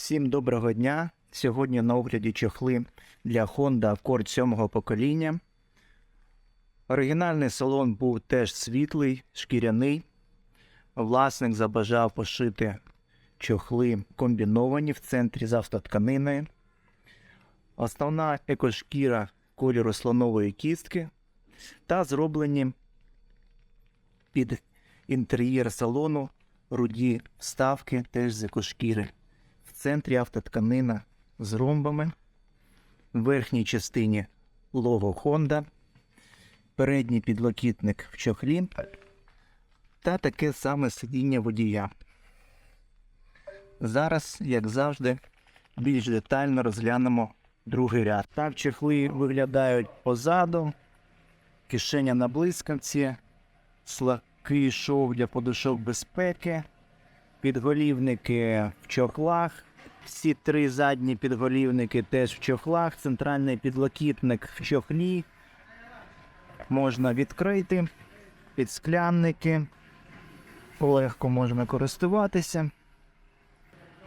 Всім доброго дня! Сьогодні на огляді чохли для Honda Accord 7 покоління. Оригінальний салон був теж світлий, шкіряний. Власник забажав пошити чохли комбіновані в центрі з автотканиною. Основна екошкіра кольору слонової кістки та зроблені під інтер'єр салону руді вставки теж з екошкіри. Центрі автотканина з ромбами, в верхній частині лого Honda, передній підлокітник в чохлі та таке саме сидіння водія. Зараз, як завжди, більш детально розглянемо другий ряд. Так чехли виглядають позаду, кишеня на блискавці, слабкий шов для подушок безпеки, підголівники в чохлах. Всі три задні підголівники теж в чохлах, центральний підлокітник в чохлі. Можна відкрити, підсклянники. Легко можна користуватися.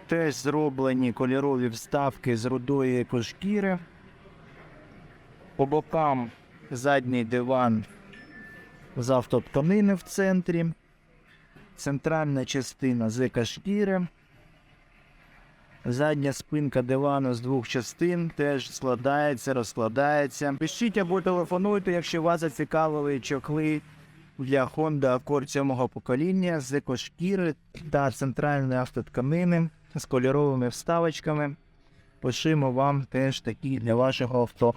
Теж зроблені кольорові вставки з рудої екошкіри. По бокам задній диван з автотканини в центрі. Центральна частина з екошкіри. Задня спинка дивану з двох частин теж складається, розкладається. Пишіть або телефонуйте, якщо вас зацікавили чохли для Honda Accord цього покоління з екошкіри та центральної автотканини з кольоровими вставочками. Пишемо вам теж такі для вашого авто.